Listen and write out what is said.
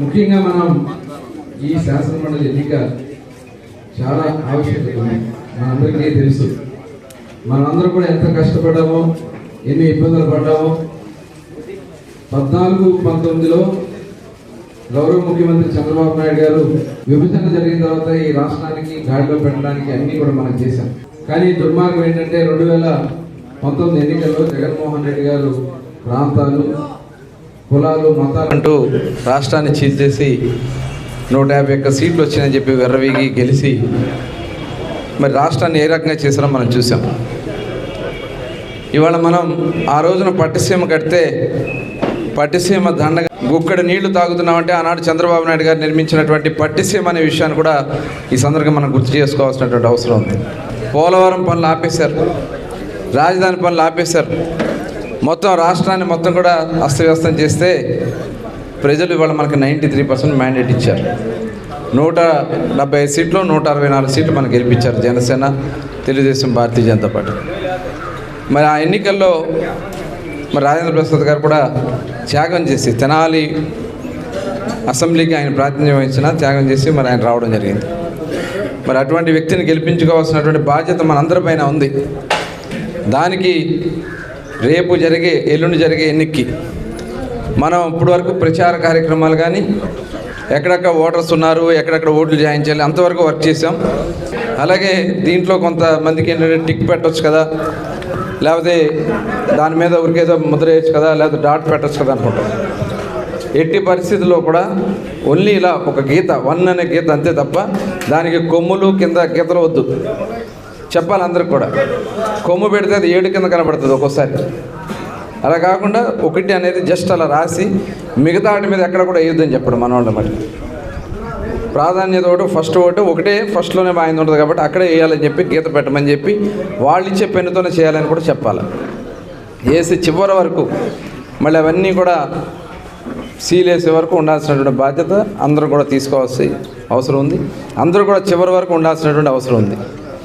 ముఖ్యంగా మనం ఈ శాసనమండలి ఎన్నిక చాలా ఆవశ్యకత ఉంది. మనందరికీ తెలుసు. మనందరూ కూడా ఎంత కష్టపడ్డామో ఎన్ని ఇబ్బందులు పడ్డామో పద్నాలుగు పంతొమ్మిదిలో గౌరవ ముఖ్యమంత్రి చంద్రబాబు నాయుడు గారు విభజన జరిగిన తర్వాత ఈ రాష్ట్రానికి గాడిలో పెట్టడానికి అన్ని కూడా మనం చేశాం. కానీ దుర్మార్గం ఏంటంటే రెండు వేల పంతొమ్మిది ఎన్నికల్లో జగన్మోహన్ రెడ్డి గారు ప్రాంతాలు కులాలు మతాలు అంటూ రాష్ట్రాన్ని చీల్చేసి నూట యాభై ఒక్క సీట్లు వచ్చినాయని చెప్పి వెర్రవీగి గెలిచి మరి రాష్ట్రాన్ని ఏ రకంగా చేసారో మనం చూసాం ఇవాళ మనం ఆ రోజున పట్టిసీమ కడితే పట్టిసీమ దండగా గుక్కడి నీళ్ళు తాగుతున్నామంటే ఆనాడు చంద్రబాబు నాయుడు గారు నిర్మించినటువంటి పట్టిసీమ అనే విషయాన్ని కూడా ఈ సందర్భంగా మనం గుర్తు చేసుకోవాల్సినటువంటి అవసరం ఉంది. పోలవరం పనులు ఆపేశారు. రాజధాని పనులు ఆపేశారు. మొత్తం రాష్ట్రాన్ని మొత్తం కూడా అస్తవ్యస్తం చేస్తే ప్రజలు ఇవాళ మనకి నైంటీ త్రీ పర్సెంట్ మ్యాండేట్ ఇచ్చారు. నూట డెబ్బై ఐదు సీట్లు నూట అరవై నాలుగు సీట్లు మనకు గెలిపించారు జనసేన తెలుగుదేశం భారతీయ జనతా పార్టీ. మరి ఆ ఎన్నికల్లో మరి రాజేంద్ర ప్రసాద్ గారు కూడా త్యాగం చేసి తెనాలి అసెంబ్లీకి ఆయన ప్రాతినిధ్యం వహించిన త్యాగం చేసి మరి ఆయన రావడం జరిగింది. మరి అటువంటి వ్యక్తిని గెలిపించుకోవాల్సినటువంటి బాధ్యత మనందరిపైన ఉంది. దానికి రేపు జరిగే ఎల్లుండి జరిగే ఎన్నికకి మనం ఇప్పుడు వరకు ప్రచార కార్యక్రమాలు కానీ ఎక్కడెక్కడ ఓటర్స్ ఉన్నారు ఎక్కడెక్కడ ఓట్లు చేయించాలి అంతవరకు వర్క్ చేసాం అలాగే దీంట్లో కొంతమందికి ఏంటంటే టిక్ పెట్టవచ్చు కదా లేకపోతే దాని మీద ఊరికేదో ముద్ర వేయచ్చు కదా లేకపోతే డాట్ పెట్టచ్చు కదా అనుకుంటాం. ఎట్టి పరిస్థితుల్లో కూడా ఓన్లీ ఇలా ఒక గీత వన్ అనే గీత అంతే తప్ప దానికి కొమ్ములు కింద గీతలు వద్దు. చెప్పాలి అందరికి కూడా. కొమ్ము పెడితే అది ఏడు కింద కనబడుతుంది ఒక్కోసారి. అలా కాకుండా ఒకటి అనేది జస్ట్ అలా రాసి మిగతా వాటి మీద ఎక్కడ కూడా వేయొద్దని చెప్పడం మన వాళ్ళ మరి. ప్రాధాన్యత ఒకటి ఫస్ట్ ఒకటి ఒకటే ఫస్ట్లోనే బాగా ఉంటుంది కాబట్టి అక్కడే వేయాలని చెప్పి గీత పెట్టమని చెప్పి వాళ్ళు ఇచ్చే పెన్నుతోనే చేయాలని కూడా చెప్పాలి. వేసి చివరి వరకు మళ్ళీ అవన్నీ కూడా సీల్ వేసే వరకు ఉండాల్సినటువంటి బాధ్యత అందరూ కూడా తీసుకోవాల్సి అవసరం ఉంది. అందరూ కూడా చివరి వరకు ఉండాల్సినటువంటి అవసరం ఉంది.